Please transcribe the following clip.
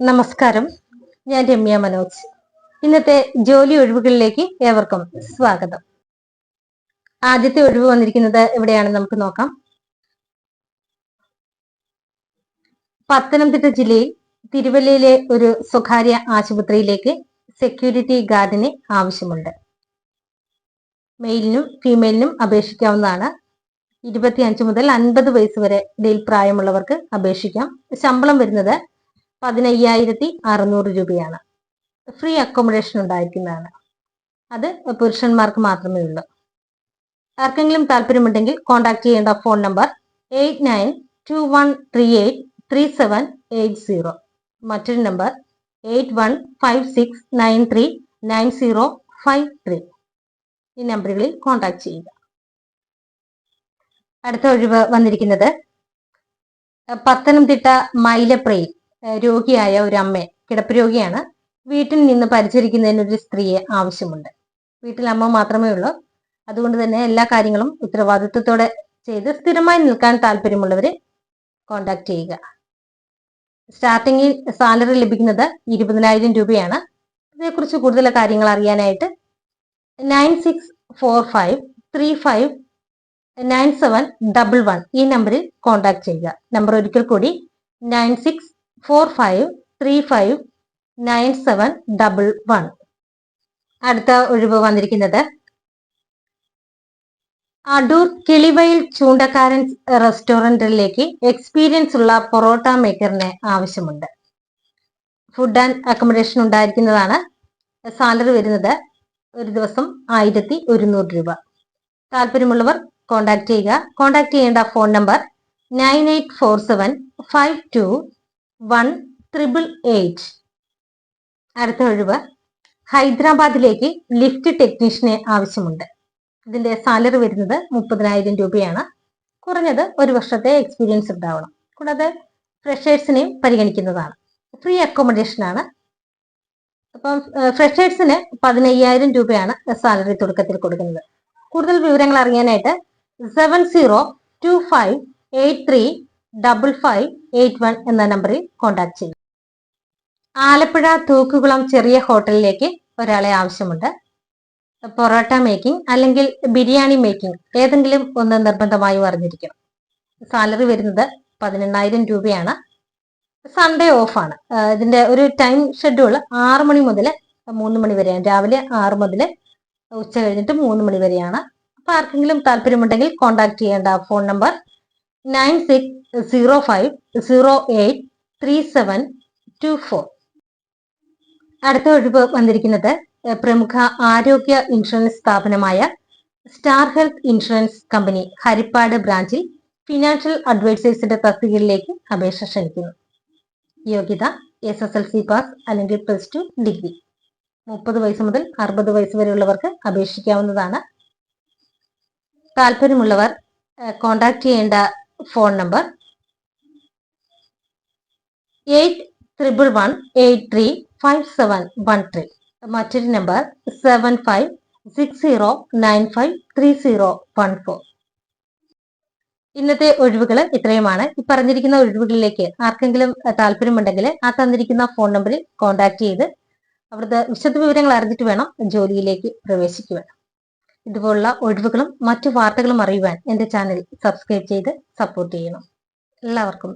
നമസ്കാരം. ഞാൻ രമ്യ മനോജ്. ഇന്നത്തെ ജോലി ഒഴിവുകളിലേക്ക് ഏവർക്കും സ്വാഗതം. ആദ്യത്തെ ഒഴിവ് വന്നിരിക്കുന്നത് എവിടെയാണെന്ന് നമുക്ക് നോക്കാം. പത്തനംതിട്ട ജില്ലയിൽ തിരുവല്ലയിലെ ഒരു സ്വകാര്യ ആശുപത്രിയിലേക്ക് സെക്യൂരിറ്റി ഗാർഡിന് ആവശ്യമുണ്ട്. മെയിലിനും ഫീമെയിലിനും അപേക്ഷിക്കാവുന്നതാണ്. ഇരുപത്തിയഞ്ച് മുതൽ അൻപത് വയസ്സ് വരെ ഇടയിൽ പ്രായമുള്ളവർക്ക് അപേക്ഷിക്കാം. ശമ്പളം വരുന്നത് പതിനയ്യായിരത്തി അറുന്നൂറ് രൂപയാണ്. ഫ്രീ അക്കോമഡേഷൻ ഉണ്ടായിരിക്കുന്നതാണ്. അത് പുരുഷന്മാർക്ക് മാത്രമേ ഉള്ളൂ. ആർക്കെങ്കിലും താല്പര്യമുണ്ടെങ്കിൽ കോൺടാക്ട് ചെയ്യേണ്ട phone number eight nine two one three eight three seven eight zero മറ്റൊരു number eight one five six nine three nine zero five three ഈ നമ്പറുകളിൽ കോൺടാക്ട് ചെയ്യുക. അടുത്ത ഒഴിവ് വന്നിരിക്കുന്നത് പത്തനംതിട്ട മൈലപ്രയിൽ. രോഗിയായ ഒരു അമ്മ കിടപ്പ് രോഗിയാണ്. വീട്ടിൽ നിന്ന് പരിചരിക്കുന്നതിന് ഒരു സ്ത്രീയെ ആവശ്യമുണ്ട്. വീട്ടിൽ അമ്മ മാത്രമേ ഉള്ളൂ. അതുകൊണ്ട് തന്നെ എല്ലാ കാര്യങ്ങളും ഉത്തരവാദിത്വത്തോടെ ചെയ്ത് സ്ഥിരമായി നിൽക്കാൻ താല്പര്യമുള്ളവരെ കോണ്ടാക്ട് ചെയ്യുക. സ്റ്റാർട്ടിങ്ങിൽ സാലറി ലഭിക്കുന്നത് ഇരുപതിനായിരം രൂപയാണ്. ഇതേക്കുറിച്ച് കൂടുതൽ കാര്യങ്ങൾ അറിയാനായിട്ട് nine six four five three five nine seven double one ഈ നമ്പറിൽ കോൺടാക്ട് ചെയ്യുക. നമ്പർ ഒരിക്കൽ കൂടി nine six four five three five nine seven double one അടുത്ത ഒഴിവ് വന്നിരിക്കുന്നത് അടൂർ കിളിവയിൽ ചൂണ്ടക്കാരൻ റെസ്റ്റോറന്റിലേക്ക് എക്സ്പീരിയൻസ് ഉള്ള പൊറോട്ട മേക്കറിന് ആവശ്യമുണ്ട്. ഫുഡ് ആൻഡ് അക്കോമഡേഷൻ ഉണ്ടായിരിക്കുന്നതാണ്. സാലറി വരുന്നത് ഒരു ദിവസം ആയിരത്തി ഒരുന്നൂറ് രൂപ. താല്പര്യമുള്ളവർ കോൺടാക്ട് ചെയ്യുക. കോൺടാക്ട് ചെയ്യേണ്ട phone number nine eight four seven five two one triple eight. അടുത്ത ഒഴിവ്. ഹൈദരാബാദിലേക്ക് ലിഫ്റ്റ് ടെക്നീഷ്യനെ ആവശ്യമുണ്ട്. ഇതിന്റെ സാലറി വരുന്നത് മുപ്പതിനായിരം രൂപയാണ്. കുറഞ്ഞത് ഒരു വർഷത്തെ എക്സ്പീരിയൻസ് ഉണ്ടാവണം. കൂടാതെ ഫ്രഷേഴ്സിനെയും പരിഗണിക്കുന്നതാണ്. ഫ്രീ അക്കോമഡേഷൻ ആണ്. അപ്പം ഫ്രഷേഴ്സിന് പതിനയ്യായിരം രൂപയാണ് സാലറി തുടക്കത്തിൽ കൊടുക്കുന്നത്. കൂടുതൽ വിവരങ്ങൾ അറിയാനായിട്ട് seven zero two five eight three double five eight one എന്ന നമ്പറിൽ കോൺടാക്ട് ചെയ്യും ആലപ്പുഴ തൂക്കുകുളം ചെറിയ ഹോട്ടലിലേക്ക് ഒരാളെ ആവശ്യമുണ്ട്. പൊറോട്ട മേക്കിംഗ് അല്ലെങ്കിൽ ബിരിയാണി മേക്കിംഗ് ഏതെങ്കിലും ഒന്ന് നിർബന്ധമായും അറിഞ്ഞിരിക്കണം. സാലറി വരുന്നത് പതിനെണ്ണായിരം രൂപയാണ്. സൺഡേ ഓഫ് ആണ്. ഇതിന്റെ ഒരു ടൈം ഷെഡ്യൂൾ ആറ് മണി മുതൽ മൂന്ന് മണി വരെയാണ്. രാവിലെ ആറ് മുതൽ ഉച്ച കഴിഞ്ഞിട്ട് മൂന്ന് മണി വരെയാണ്. അപ്പൊ ആർക്കെങ്കിലും താല്പര്യമുണ്ടെങ്കിൽ കോൺടാക്ട് ചെയ്യേണ്ട phone number nine six zero five zero eight three seven two four. അടുത്ത ഒഴിവ് വന്നിരിക്കുന്നത് പ്രമുഖ ആരോഗ്യ ഇൻഷുറൻസ് സ്ഥാപനമായ star health insurance company Harippad ബ്രാഞ്ചിൽ ഫിനാൻഷ്യൽ അഡ്വൈസേഴ്സിന്റെ തസ്തികയിലേക്ക് അപേക്ഷ ക്ഷണിക്കുന്നു. യോഗ്യത S S L C pass അല്ലെങ്കിൽ പ്ലസ് ടു ഡിഗ്രി മുപ്പത് വയസ്സ് മുതൽ അറുപത് വയസ്സ് വരെയുള്ളവർക്ക് അപേക്ഷിക്കാവുന്നതാണ്. താല്പര്യമുള്ളവർ കോൺടാക്ട് ചെയ്യേണ്ട phone number eight triple one eight three five seven one three. മറ്റൊരു number seven five six zero nine five three zero one four. ഇന്നത്തെ ഒഴിവുകൾ ഇത്രയുമാണ്. ഈ പറഞ്ഞിരിക്കുന്ന ഒഴിവുകളിലേക്ക് ആർക്കെങ്കിലും താല്പര്യമുണ്ടെങ്കിൽ ആ തന്നിരിക്കുന്ന ഫോൺ നമ്പറിൽ കോൺടാക്ട് ചെയ്ത് അവിടുത്തെ വിശദ വിവരങ്ങൾ അറിഞ്ഞിട്ട് വേണം ജോലിയിലേക്ക് പ്രവേശിക്കുവാൻ. ഇതുപോലുള്ള ഒഴിവുകളും മറ്റു വാർത്തകളും അറിയുവാൻ എന്റെ ചാനൽ സബ്സ്ക്രൈബ് ചെയ്ത് സപ്പോർട്ട് ചെയ്യണം. എല്ലാവർക്കും